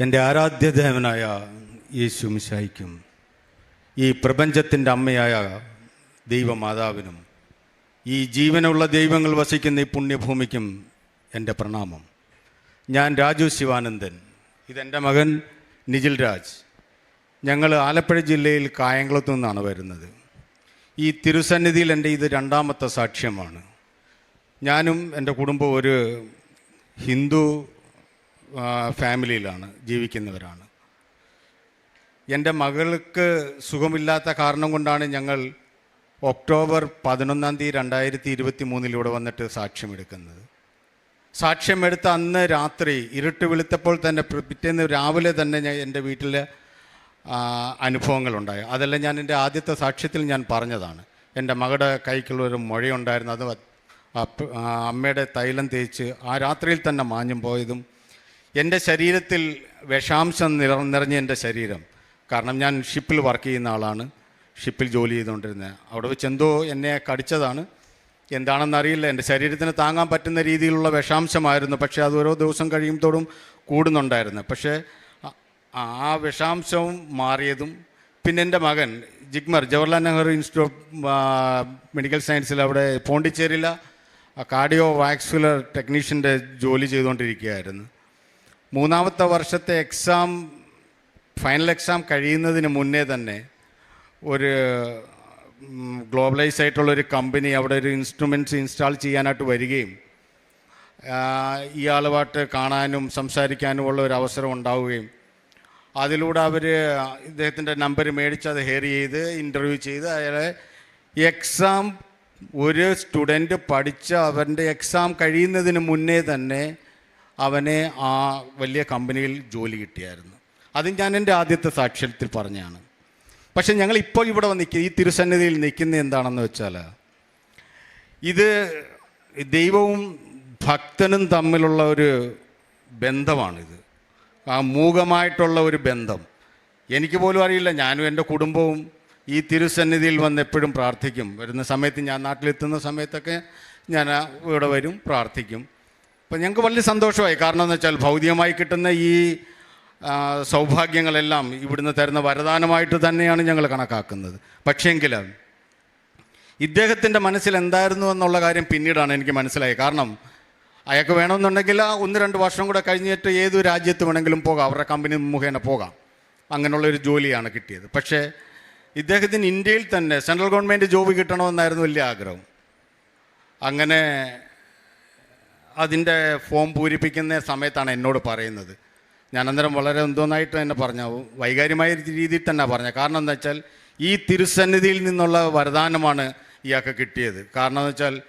എന്റെ ആരാധ്യദേവനായ യേശു മിശായിക്കും ഈ പ്രപഞ്ചത്തിന്റെ അമ്മയായ ദൈവമാതാവിനും ഈ ജീവനുള്ള ദൈവങ്ങൾ വസിക്കുന്ന ഈ പുണ്യഭൂമിക്കും എന്റെ പ്രണാമം. ഞാൻ രാജു ശിവാനന്ദൻ ഇതെന്റെ മകൻ നിജിൽ രാജ്. ഞങ്ങൾ ആലപ്പുഴ ജില്ലയിൽ കായംകുളത്തു നിന്നാണ് വരുന്നത്. ഈ തിരുസന്നിധിയിൽ എന്റെ ഇത് രണ്ടാമത്തെ സാക്ഷ്യമാണ്. ഞാനും എന്റെ കുടുംബം ഒരു ഹിന്ദു ഫാമിലിയിലാണ് ജീവിക്കുന്നവരാണ്. എന്റെ മകൾക്ക് സുഖമില്ലാത്ത കാരണം കൊണ്ടാണ് ഞങ്ങൾ ഒക്ടോബർ പതിനൊന്നാം തീയതി രണ്ടായിരത്തി ഇരുപത്തി മൂന്നിലൂടെ വന്നിട്ട് സാക്ഷ്യമെടുക്കുന്നത്. സാക്ഷ്യമെടുത്ത അന്ന് രാത്രി ഇരുട്ട് വെളുത്തപ്പോൾ തന്നെ പിറ്റേന്ന് രാവിലെ തന്നെ ഞാൻ എന്റെ വീട്ടിൽ അനുഭവങ്ങളുണ്ടായി. അതെല്ലാം ഞാൻ എന്റെ ആദ്യത്തെ സാക്ഷ്യത്തിൽ ഞാൻ പറഞ്ഞതാണ്. എന്റെ മകളുടെ കൈക്കുള്ള ഒരു മുഴയുണ്ടായിരുന്നു. അത് അമ്മയുടെ തൈലം തേച്ച് ആ രാത്രിയിൽ തന്നെ മാഞ്ഞും പോയതും എന്റെ ശരീരത്തിൽ വിഷാംശം നിറ നിറഞ്ഞ എന്റെ ശരീരം. കാരണം ഞാൻ ഷിപ്പിൽ വർക്ക് ചെയ്യുന്ന ആളാണ്. ഷിപ്പിൽ ജോലി ചെയ്തുകൊണ്ടിരുന്നത് അവിടെ വെച്ച് എന്തോ എന്നെ കടിച്ചതാണ്. എന്താണെന്ന് അറിയില്ല. എന്റെ ശരീരത്തിന് താങ്ങാൻ പറ്റുന്ന രീതിയിലുള്ള വിഷാംശമായിരുന്നു. പക്ഷേ അത് ഓരോ ദിവസം കഴിയുമ്പോഴും കൂടുന്നുണ്ടായിരുന്നു. പക്ഷേ ആ- വിഷാംശവും മാറിയതും പിന്നെ എന്റെ മകൻ ജിഗ്മർ ജവഹർലാൽ നെഹ്റു ഇൻസ്റ്റിറ്റ്യൂട്ട് മെഡിക്കൽ സയൻസിൽ അവിടെ പോണ്ടിച്ചേരിയിലെ കാർഡിയോ വാക്സുലർ ടെക്നീഷ്യന്റെ ജോലി ചെയ്തുകൊണ്ടിരിക്കുകയായിരുന്നു. മൂന്നാമത്തെ വർഷത്തെ എക്സാം ഫൈനൽ എക്സാം കഴിയുന്നതിന് മുന്നേ തന്നെ ഒരു ഗ്ലോബലൈസ് ആയിട്ടുള്ള ഒരു കമ്പനി അവിടെ ഒരു ഇൻസ്ട്രുമെന്റ്സ് ഇൻസ്റ്റാൾ ചെയ്യാനായിട്ട് വരികയും ഇയാളുമായിട്ട് കാണാനും സംസാരിക്കാനും ഉള്ള ഒരു അവസരം ഉണ്ടാവുകയും അതിലൂടെ അവർ ഇദ്ദേഹത്തിന്റെ നമ്പർ മേടിച്ച് അത് ഹെയർ ചെയ്ത് ഇന്റർവ്യൂ ചെയ്ത് അയാളെ എക്സാം ഒരു സ്റ്റുഡന്റ് പഠിച്ച അവന്റെ എക്സാം കഴിയുന്നതിന് മുന്നേ തന്നെ അവനെ ആ വലിയ കമ്പനിയിൽ ജോലി കിട്ടിയായിരുന്നു. അത് ഞാൻ എന്റെ ആദ്യത്തെ സാക്ഷ്യത്തിൽ പറഞ്ഞാണ്. പക്ഷെ ഞങ്ങൾ ഇപ്പോൾ ഇവിടെ നിൽക്കുക ഈ തിരുസന്നിധിയിൽ നിൽക്കുന്ന എന്താണെന്ന് വെച്ചാൽ ഇത് ദൈവവും ഭക്തനും തമ്മിലുള്ള ഒരു ബന്ധമാണിത്. ആ മൂകമായിട്ടുള്ള ഒരു ബന്ധം. എനിക്ക് പോലും അറിയില്ല. ഞാനും എന്റെ കുടുംബവും ഈ തിരുസന്നിധിയിൽ വന്ന് എപ്പോഴും പ്രാർത്ഥിക്കും. വരുന്ന സമയത്ത് ഞാൻ നാട്ടിലെത്തുന്ന സമയത്തൊക്കെ ഞാൻ ഇവിടെ വരും പ്രാർത്ഥിക്കും. അപ്പം ഞങ്ങൾക്ക് വലിയ സന്തോഷമായി. കാരണം എന്ന് വെച്ചാൽ ഭൗതികമായി കിട്ടുന്ന ഈ സൗഭാഗ്യങ്ങളെല്ലാം ഇവിടുന്ന് തരുന്ന വരദാനമായിട്ട് തന്നെയാണ് ഞങ്ങൾ കണക്കാക്കുന്നത്. പക്ഷേങ്കിൽ ഇദ്ദേഹത്തിന്റെ മനസ്സിൽ എന്തായിരുന്നു എന്നുള്ള കാര്യം പിന്നീടാണ് എനിക്ക് മനസ്സിലായത്. കാരണം അയാൾക്ക് വേണമെന്നുണ്ടെങ്കിൽ ഒന്ന് രണ്ട് വർഷം കൂടെ കഴിഞ്ഞിട്ട് ഏത് രാജ്യത്ത് വേണമെങ്കിലും പോകാം. അവരുടെ കമ്പനി മുഖേന പോകാം. അങ്ങനെയുള്ളൊരു ജോലിയാണ് കിട്ടിയത്. പക്ഷേ ഇദ്ദേഹത്തിന് ഇന്ത്യയിൽ തന്നെ സെൻട്രൽ ഗവൺമെന്റ് ജോബ് കിട്ടണമെന്നായിരുന്നു വലിയ ആഗ്രഹം. അങ്ങനെ അതിന്റെ ഫോം പൂരിപ്പിക്കുന്ന സമയത്താണ് എന്നോട് പറയുന്നത്. ഞാൻ അന്നേരം വളരെ എന്തോന്നായിട്ട് തന്നെ പറഞ്ഞു. വൈകാര്യമായ രീതിയിൽ തന്നെ പറഞ്ഞു. കാരണം എന്താ വെച്ചാൽ ഈ തിരുസന്നിധിയിൽ നിന്നുള്ള വരദാനമാണ് ഇയാൾക്ക് കിട്ടിയത്. കാരണം എന്ന് വെച്ചാൽ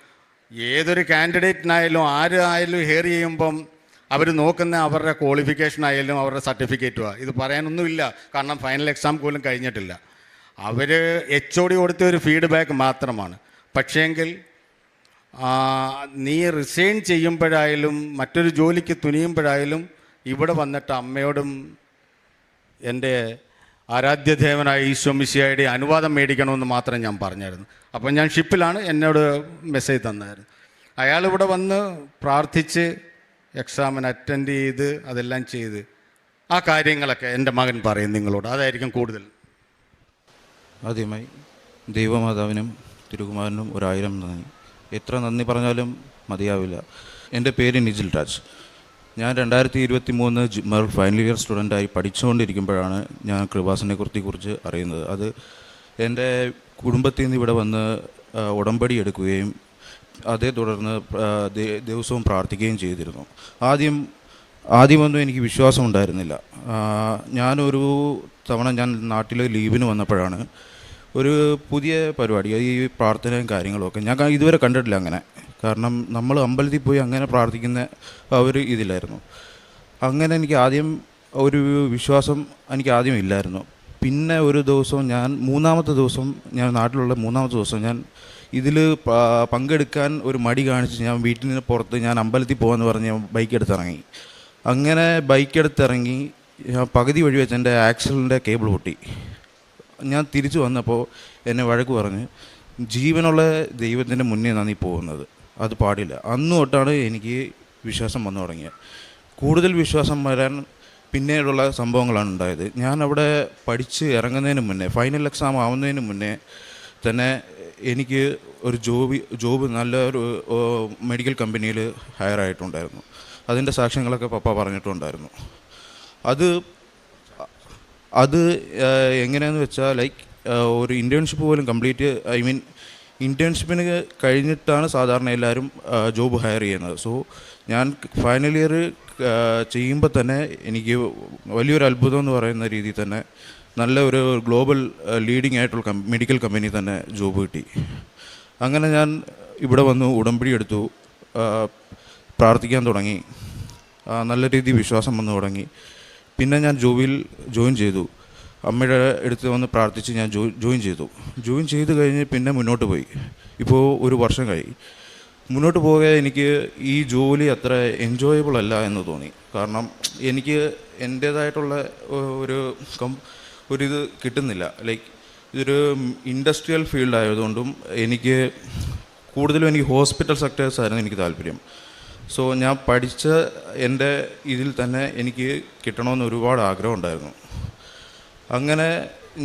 ഏതൊരു കാൻഡിഡേറ്റിനായാലും ആര് ആയാലും ഹെയർ ചെയ്യുമ്പം അവർ നോക്കുന്ന അവരുടെ ക്വാളിഫിക്കേഷൻ ആയാലും അവരുടെ സർട്ടിഫിക്കറ്റുമാണ് ഇത് പറയാനൊന്നുമില്ല. കാരണം ഫൈനൽ എക്സാം പോലും കഴിഞ്ഞിട്ടില്ല. അവർ എച്ച് ഒ ഡി കൊടുത്ത ഒരു ഫീഡ്ബാക്ക് മാത്രമാണ്. പക്ഷേങ്കിൽ നീ റിസൈൻ ചെയ്യുമ്പോഴായാലും മറ്റൊരു ജോലിക്ക് തുനിയുമ്പോഴായാലും ഇവിടെ വന്നിട്ട് അമ്മയോടും എന്റെ ആരാധ്യദേവനായ ഈശ്വമിശിയായുടെ അനുവാദം മേടിക്കണമെന്ന് മാത്രം ഞാൻ പറഞ്ഞായിരുന്നു. അപ്പം ഞാൻ ഷിപ്പിലാണ് എന്നോട് മെസ്സേജ് തന്നായിരുന്നു. അയാൾ ഇവിടെ വന്ന് പ്രാർത്ഥിച്ച് എക്സാമിന് അറ്റൻഡ് ചെയ്ത് അതെല്ലാം ചെയ്ത് ആ കാര്യങ്ങളൊക്കെ എന്റെ മകൻ പറയും നിങ്ങളോട്. അതായിരിക്കും കൂടുതൽ. ആദ്യമായി ദൈവമാതാവിനും തിരുകുമാരനും ഒരായിരം നന്ദി. എത്ര നന്ദി പറഞ്ഞാലും മതിയാവില്ല. എന്റെ പേര് നിജിൽ രാജ്. ഞാൻ രണ്ടായിരത്തി ഇരുപത്തി മൂന്ന് ജിമ്മർ ഫൈനൽ ഇയർ സ്റ്റുഡന്റായി പഠിച്ചുകൊണ്ടിരിക്കുമ്പോഴാണ് ഞാൻ കൃപാസനെ കുറിച്ച് അറിയുന്നത്. അത് എന്റെ കുടുംബത്തിൽ നിന്ന് ഇവിടെ വന്ന് ഉടമ്പടി എടുക്കുകയും അതേ തുടർന്ന് ദിവസവും പ്രാർത്ഥിക്കുകയും ചെയ്തിരുന്നു. ആദ്യം ആദ്യമൊന്നും എനിക്ക് വിശ്വാസം ഉണ്ടായിരുന്നില്ല ഞാനൊരു തവണ ഞാൻ നാട്ടിൽ ലീവിന് വന്നപ്പോഴാണ് ഒരു പുതിയ പരിപാടി ഈ പ്രാർത്ഥനയും കാര്യങ്ങളും ഒക്കെ. ഞാൻ ഇതുവരെ കണ്ടിട്ടില്ല അങ്ങനെ. കാരണം നമ്മൾ അമ്പലത്തിൽ പോയി അങ്ങനെ പ്രാർത്ഥിക്കുന്ന ആ ഒരു ഇതിലായിരുന്നു. അങ്ങനെ എനിക്ക് ആദ്യം ഒരു വിശ്വാസം എനിക്ക് ആദ്യം ഇല്ലായിരുന്നു. പിന്നെ ഒരു ദിവസം ഞാൻ മൂന്നാമത്തെ ദിവസം ഞാൻ നാട്ടിലുള്ള മൂന്നാമത്തെ ദിവസം ഞാൻ ഇതിൽ പങ്കെടുക്കാൻ ഒരു മടി കാണിച്ച് ഞാൻ വീട്ടിൽ നിന്ന് പുറത്ത് ഞാൻ അമ്പലത്തിൽ പോകാമെന്ന് പറഞ്ഞ് ഞാൻ ബൈക്ക് എടുത്തിറങ്ങി. അങ്ങനെ ബൈക്ക് എടുത്തിറങ്ങി ഞാൻ പകുതി വഴി വെച്ച് എന്റെ ആക്സിലിന്റെ കേബിൾ പൊട്ടി. ഞാൻ തിരിച്ചു വന്നപ്പോൾ എന്നെ വഴക്ക് പറഞ്ഞ് ജീവനുള്ള ദൈവത്തിന്റെ മുന്നേ നീ പോകുന്നത്. അത് പാടില്ല. അന്ന് തൊട്ടാണ് എനിക്ക് വിശ്വാസം വന്നു തുടങ്ങിയത്. കൂടുതൽ വിശ്വാസം വരാൻ പിന്നീടുള്ള സംഭവങ്ങളാണ് ഉണ്ടായത്. ഞാൻ അവിടെ പഠിച്ച് ഇറങ്ങുന്നതിന് മുന്നേ ഫൈനൽ എക്സാം ആവുന്നതിന് മുന്നേ തന്നെ എനിക്ക് ഒരു ജോബി ജോബ് നല്ല ഒരു മെഡിക്കൽ കമ്പനിയിൽ ഹയർ ആയിട്ടുണ്ടായിരുന്നു. അതിന്റെ സാക്ഷ്യങ്ങളൊക്കെ പപ്പ പറഞ്ഞിട്ടുണ്ടായിരുന്നു. അത് അത് എങ്ങനെയാന്ന് വെച്ചാൽ ലൈക്ക് ഒരു ഇന്റേൺഷിപ്പ് പോലും കംപ്ലീറ്റ് ഐ മീൻ ഇന്റേൺഷിപ്പിന് കഴിഞ്ഞിട്ടാണ് സാധാരണ എല്ലാവരും ജോബ് ഹയർ ചെയ്യുന്നത്. സോ ഞാൻ ഫൈനൽ ഇയർ ചെയ്യുമ്പോൾ തന്നെ എനിക്ക് വലിയൊരു അത്ഭുതം എന്ന് പറയുന്ന രീതിയിൽ തന്നെ നല്ല ഒരു ഗ്ലോബൽ ലീഡിംഗ് ആയിട്ടുള്ള മെഡിക്കൽ കമ്പനി തന്നെ ജോബ് കിട്ടി. അങ്ങനെ ഞാൻ ഇവിടെ വന്നു ഉടമ്പടി എടുത്തു പ്രാർത്ഥിക്കാൻ തുടങ്ങി. നല്ല രീതിയിൽ വിശ്വാസം വന്നു തുടങ്ങി. പിന്നെ ഞാൻ ജോബിയിൽ ജോയിൻ ചെയ്തു. അമ്മയുടെ അടുത്ത് വന്ന് പ്രാർത്ഥിച്ച് ഞാൻ ജോയിൻ ചെയ്തു. ജോയിൻ ചെയ്ത് കഴിഞ്ഞ് പിന്നെ മുന്നോട്ട് പോയി. ഇപ്പോൾ ഒരു വർഷം കഴി മുന്നോട്ട് പോകാൻ എനിക്ക് ഈ ജോലി അത്ര എൻജോയബിൾ അല്ല എന്ന് തോന്നി. കാരണം എനിക്ക് എന്റേതായിട്ടുള്ള ഒരു കം ഒരിത് കിട്ടുന്നില്ല. ലൈക്ക് ഇതൊരു ഇൻഡസ്ട്രിയൽ ഫീൽഡ് ആയതുകൊണ്ടും എനിക്ക് കൂടുതലും എനിക്ക് ഹോസ്പിറ്റൽ സെക്ടേഴ്സ് ആയിരുന്നു എനിക്ക് താല്പര്യം. സോ ഞാൻ പഠിച്ച എന്റെ ഇതിൽ തന്നെ എനിക്ക് കിട്ടണമെന്ന് ഒരുപാട് ആഗ്രഹം ഉണ്ടായിരുന്നു. അങ്ങനെ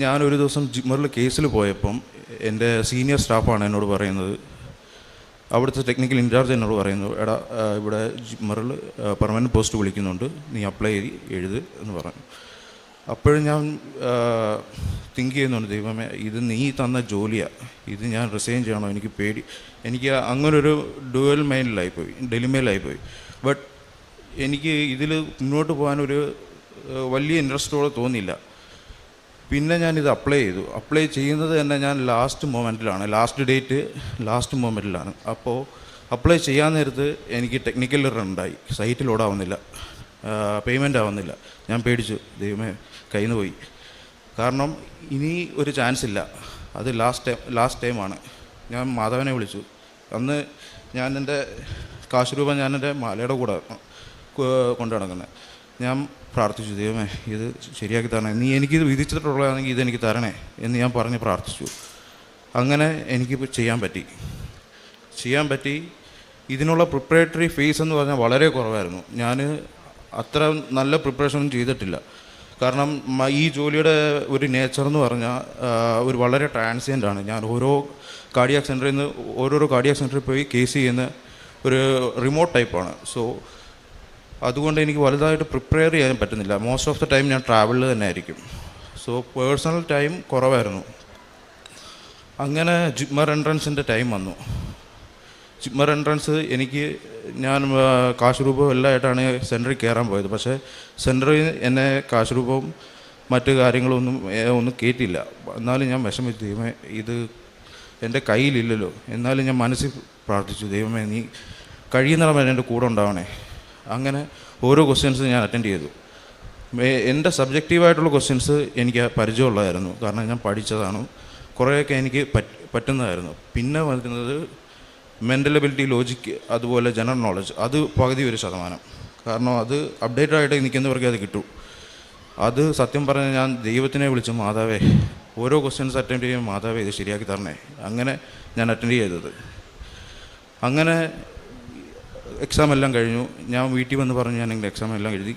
ഞാനൊരു ദിവസം ജിമ്മറിൽ കേസിൽ പോയപ്പം എന്റെ സീനിയർ സ്റ്റാഫാണ് എന്നോട് പറയുന്നത്. അവിടുത്തെ ടെക്നിക്കൽ ഇൻചാർജ് എന്നോട് പറയുന്നു എടാ ഇവിടെ ജിമ്മറിൽ പെർമനന്റ് പോസ്റ്റ് വിളിക്കുന്നുണ്ട്. നീ അപ്ലൈ എഴുത് എന്ന് പറഞ്ഞു. അപ്പോഴും ഞാൻ തിങ്ക് ചെയ്യുന്നുണ്ട് ദൈവമേ ഇത് നീ തന്ന ജോലിയാണ് ഇത് ഞാൻ റിസൈൻ ചെയ്യണോ. എനിക്ക് പേടി. എനിക്ക് അങ്ങനൊരു ഡുവൽ മൈൻഡിലായിപ്പോയി ഡെലിമെയിലായിപ്പോയി ബട്ട് എനിക്ക് ഇതിൽ മുന്നോട്ട് പോകാനൊരു വലിയ ഇൻട്രസ്റ്റോടെ തോന്നിയില്ല. പിന്നെ ഞാനിത് അപ്ലൈ ചെയ്തു. അപ്ലൈ ചെയ്യുന്നത് തന്നെ ഞാൻ ലാസ്റ്റ് മൊമെന്റിലാണ് ലാസ്റ്റ് ഡേറ്റ് ലാസ്റ്റ് മൊമെന്റിലാണ് അപ്പോൾ അപ്ലൈ ചെയ്യാൻ നേരത്ത് എനിക്ക് ടെക്നിക്കൽ എറർ ഉണ്ടായി സൈറ്റിൽ ഓടാവുന്നില്ല പേയ്മെന്റ് ആവുന്നില്ല. ഞാൻ പേടിച്ചു. ദൈവമേ കയ്യിൽ നിന്ന് പോയി. കാരണം ഇനി ഒരു ചാൻസ് ഇല്ല. അത് ലാസ്റ്റ് ടൈം ലാസ്റ്റ് ടൈമാണ് ഞാൻ മാധവനെ വിളിച്ചു. അന്ന് ഞാൻ എന്റെ കാശ് രൂപ ഞാൻ എന്റെ മാലയുടെ കൂടെ കൊണ്ടു നടക്കുന്നത് ഞാൻ പ്രാർത്ഥിച്ചു ദൈവമേ ഇത് ശരിയാക്കി തരണേ. നീ എനിക്കിത് വിധിച്ചിട്ടുള്ളതാണെങ്കിൽ ഇതെനിക്ക് തരണേ എന്ന് ഞാൻ പറഞ്ഞ് പ്രാർത്ഥിച്ചു. അങ്ങനെ എനിക്ക് ചെയ്യാൻ പറ്റി. ചെയ്യാൻ പറ്റി. ഇതിനുള്ള പ്രിപ്പറേറ്ററി ഫീസ് എന്ന് പറഞ്ഞാൽ വളരെ കുറവായിരുന്നു. ഞാൻ അത്ര നല്ല പ്രിപ്പറേഷൻ ചെയ്തിട്ടില്ല. കാരണം ഈ ജോലിയുടെ ഒരു നേച്ചർ എന്ന് പറഞ്ഞാൽ ഒരു വളരെ ട്രാൻസിയന്റ് ആണ്. ഞാൻ ഓരോ കാർഡിയാക് സെന്ററിൽ നിന്ന് ഓരോരോ കാർഡിയാക് സെന്ററിൽ പോയി കേസ് ചെയ്യുന്ന ഒരു റിമോട്ട് ടൈപ്പാണ് സോ അതുകൊണ്ട് എനിക്ക് വലുതായിട്ട് പ്രിപ്പയർ ചെയ്യാൻ പറ്റുന്നില്ല. മോസ്റ്റ് ഓഫ് ദ ടൈം ഞാൻ ട്രാവലിൽ തന്നെ ആയിരിക്കും. സോ പേഴ്സണൽ ടൈം കുറവായിരുന്നു. അങ്ങനെ ജിമ്മർ എൻട്രൻസിന്റെ ടൈം വന്നു. ജിമ്മർ എൻട്രൻസ് എനിക്ക് ഞാൻ കാശ് രൂപവും എല്ലാമായിട്ടാണ് സെന്ററിൽ കയറാൻ പോയത്. പക്ഷേ സെന്ററിൽ എന്നെ കാശ് രൂപവും മറ്റു കാര്യങ്ങളൊന്നും ഒന്നും കേട്ടില്ല. എന്നാലും ഞാൻ വിഷമിച്ചു. ദൈവമേ ഇത് എന്റെ കയ്യിലില്ലല്ലോ. എന്നാലും ഞാൻ മനസ്സിൽ പ്രാർത്ഥിച്ചു. ദൈവമേ നീ കഴിയുന്നിടം എന്റെ കൂടെ ഉണ്ടാവണേ. അങ്ങനെ ഓരോ ക്വസ്റ്റ്യൻസ് ഞാൻ അറ്റൻഡ് ചെയ്തു. എന്റെ സബ്ജക്റ്റീവായിട്ടുള്ള ക്വസ്റ്റ്യൻസ് എനിക്ക് പരിചയമുള്ളതായിരുന്നു. കാരണം ഞാൻ പഠിച്ചതാണ്. കുറേയൊക്കെ എനിക്ക് പറ്റ് പറ്റുന്നതായിരുന്നു. പിന്നെ വരുന്നത് മെന്റൽ എബിലിറ്റി ലോജിക്ക് അതുപോലെ ജനറൽ നോളജ് അത് പകുതി ഒരു ശതമാനം. കാരണം അത് അപ്ഡേറ്റഡ് ആയിട്ട് നിൽക്കുന്നവർക്ക് അത് കിട്ടും. അത് സത്യം പറഞ്ഞാൽ ഞാൻ ദൈവത്തിനെ വിളിച്ചു മാതാവേ ഓരോ ക്വസ്റ്റ്യൻസ് അറ്റൻഡ് ചെയ്യുമ്പോൾ മാതാവേ ഇത് ശരിയാക്കി തരണേ. അങ്ങനെ ഞാൻ അറ്റൻഡ് ചെയ്തത്. അങ്ങനെ എക്സാം എല്ലാം കഴിഞ്ഞു. ഞാൻ വീട്ടിൽ വന്ന് പറഞ്ഞു ഞാൻ എന്റെ എക്സാം എല്ലാം എഴുതി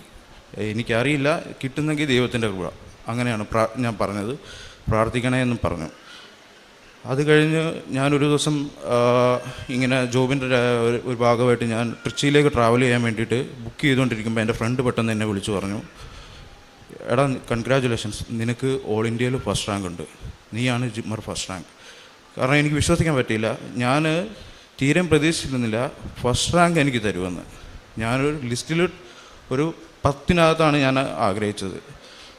എനിക്കറിയില്ല. കിട്ടുന്നെങ്കിൽ ദൈവത്തിന്റെ കൂടെ അങ്ങനെയാണ് ഞാൻ പറഞ്ഞത്. പ്രാർത്ഥിക്കണേ എന്നും പറഞ്ഞു. അത് കഴിഞ്ഞ് ഞാനൊരു ദിവസം ഇങ്ങനെ ജോബിന്റെ ഒരു- ഭാഗമായിട്ട് ഞാൻ ട്രിച്ചിയിലേക്ക് ട്രാവൽ ചെയ്യാൻ വേണ്ടിയിട്ട് ബുക്ക് ചെയ്തുകൊണ്ടിരിക്കുമ്പോൾ എന്റെ ഫ്രണ്ട് പെട്ടെന്ന് എന്നെ വിളിച്ചു പറഞ്ഞു എടാ കൺഗ്രാജുലേഷൻസ് നിനക്ക് ഓൾ ഇന്ത്യയിൽ ഫസ്റ്റ് റാങ്ക് ഉണ്ട്. നീയാണ് ജിമ്മർ ഫസ്റ്റ് റാങ്ക്. കാരണം എനിക്ക് വിശ്വസിക്കാൻ പറ്റിയില്ല. ഞാൻ തീരെ പ്രതീക്ഷിച്ചിരുന്നില്ല ഫസ്റ്റ് റാങ്ക് എനിക്ക് തരുമെന്ന്. ഞാനൊരു ലിസ്റ്റിൽ ഒരു പത്തിനകത്താണ് ഞാൻ ആഗ്രഹിച്ചത്.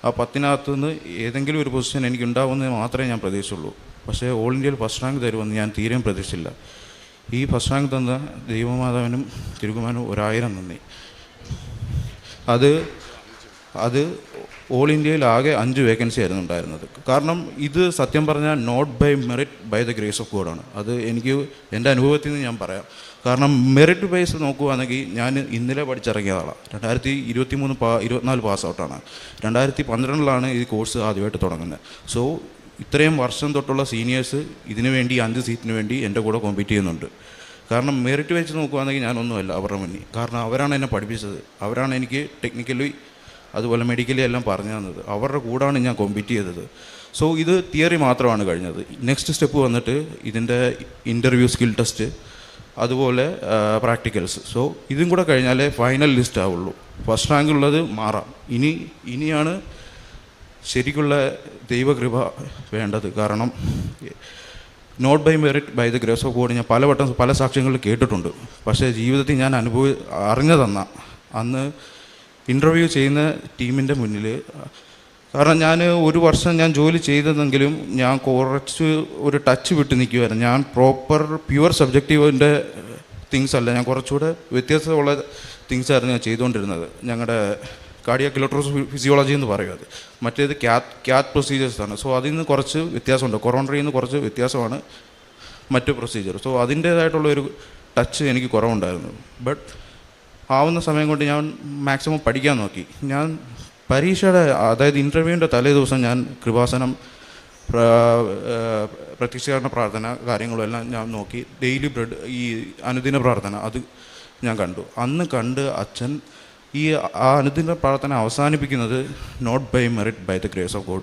ആ പത്തിനകത്തുനിന്ന് ഏതെങ്കിലും ഒരു പൊസിഷൻ എനിക്ക് ഉണ്ടാവുമെന്ന് മാത്രമേ ഞാൻ പ്രതീക്ഷിച്ചുള്ളൂ. പക്ഷേ ഓൾ ഇന്ത്യയിൽ ഫസ്റ്റ് റാങ്ക് തരുമെന്ന് ഞാൻ തീരെയും പ്രതീക്ഷിച്ചില്ല. ഈ ഫസ്റ്റ് റാങ്ക് തന്ന ദൈവമാതാവിനും തിരുകുമാനും ഒരായിരം നന്ദി. അത് അത് ഓൾ ഇന്ത്യയിൽ ആകെ അഞ്ച് വേക്കൻസി ആയിരുന്നു ഉണ്ടായിരുന്നത്. കാരണം ഇത് സത്യം പറഞ്ഞാൽ not by merit by the grace of ഗോഡാണ് അത് എനിക്ക് എന്റെ അനുഭവത്തിൽ നിന്ന് ഞാൻ പറയാം. കാരണം മെറിറ്റ് ബേസ് നോക്കുകയാണെങ്കിൽ ഞാൻ ഇന്നലെ പഠിച്ചിറങ്ങിയ ആളാണ് രണ്ടായിരത്തി ഇരുപത്തി മൂന്ന് പാ ഇരുപത്തിനാല് പാസ് ഔട്ടാണ് രണ്ടായിരത്തി പന്ത്രണ്ടിലാണ് ഈ കോഴ്സ് ആദ്യമായിട്ട് തുടങ്ങുന്നത്. സോ ഇത്രയും വർഷം തൊട്ടുള്ള സീനിയേഴ്സ് ഇതിനു വേണ്ടി അഞ്ച് സീറ്റിന് വേണ്ടി എന്റെ കൂടെ കോമ്പീറ്റ് ചെയ്യുന്നുണ്ട്. കാരണം മെറിറ്റ് വെച്ച് നോക്കുകയാണെങ്കിൽ ഞാനൊന്നുമല്ല അവരുടെ മുന്നിൽ. കാരണം അവരാണ് എന്നെ പഠിപ്പിച്ചത്. അവരാണ് എനിക്ക് ടെക്നിക്കലി അതുപോലെ മെഡിക്കലി എല്ലാം പറഞ്ഞു തന്നത്. അവരുടെ കൂടാണ് ഞാൻ കോമ്പീറ്റ് ചെയ്തത്. സോ ഇത് തിയറി മാത്രമാണ് കഴിഞ്ഞത്. നെക്സ്റ്റ് സ്റ്റെപ്പ് വന്നിട്ട് ഇതിന്റെ ഇന്റർവ്യൂ സ്കിൽ ടെസ്റ്റ് അതുപോലെ പ്രാക്ടിക്കൽസ് സോ ഇതും കൂടെ കഴിഞ്ഞാലേ ഫൈനൽ ലിസ്റ്റ് ആവുള്ളൂ. ഫസ്റ്റ് റാങ്ക് ഉള്ളത് മാറാം. ഇനി ഇനിയാണ് ശരിക്കുള്ള ദൈവകൃപ വേണ്ടത്. കാരണം not by merit by the grace of God ഞാൻ പലവട്ടം പല സാക്ഷ്യങ്ങളിൽ കേട്ടിട്ടുണ്ട്. പക്ഷേ ജീവിതത്തിൽ ഞാൻ അനുഭവി അറിഞ്ഞതന്ന അന്ന് ഇന്റർവ്യൂ ചെയ്യുന്ന ടീമിന്റെ മുന്നിൽ കാരണം ഞാൻ ഒരു വർഷം ഞാൻ ജോലി ചെയ്തതെങ്കിലും ഞാൻ കുറച്ച് ഒരു ടച്ച് വിട്ട് നിൽക്കുമായിരുന്നു ഞാൻ പ്രോപ്പർ പ്യുവർ സബ്ജക്റ്റീവിന്റെ തിങ്സ് അല്ല ഞാൻ കുറച്ചുകൂടെ വ്യത്യസ്തമുള്ള തിങ്സായിരുന്നു ഞാൻ ചെയ്തുകൊണ്ടിരുന്നത്. ഞങ്ങളുടെ കാർഡിയാക് ഇലക്ട്രോസ് ഫിസിയോളജി എന്ന് പറയും അത്. മറ്റേത് ക്യാറ്റ് ക്യാറ്റ് പ്രൊസീജിയേഴ്സാണ്. സോ അതിൽ നിന്ന് കുറച്ച് വ്യത്യാസമുണ്ട്. കൊറോണറിയിൽ നിന്ന് കുറച്ച് വ്യത്യാസമാണ് മറ്റു പ്രൊസീജിയർ. സോ അതിന്റേതായിട്ടുള്ള ഒരു ടച്ച് എനിക്ക് കുറവുണ്ടായിരുന്നു. ബട്ട് ആവുന്ന സമയം കൊണ്ട് ഞാൻ മാക്സിമം പഠിക്കാൻ നോക്കി. ഞാൻ പരീക്ഷയുടെ അതായത് ഇന്റർവ്യൂവിന്റെ തലേ ദിവസം ഞാൻ കൃപാസനം പ്ര- പ്രത്യക്ഷീകരണ പ്രാർത്ഥന കാര്യങ്ങളും എല്ലാം ഞാൻ നോക്കി. ഡെയിലി ബ്രെഡ് ഈ അനുദിന പ്രാർത്ഥന അത് ഞാൻ കണ്ടു. അന്ന് കണ്ട് അച്ഛൻ ഈ ആ അനുദിന പ്രാർത്ഥന അവസാനിപ്പിക്കുന്നത് not by merit by the grace of God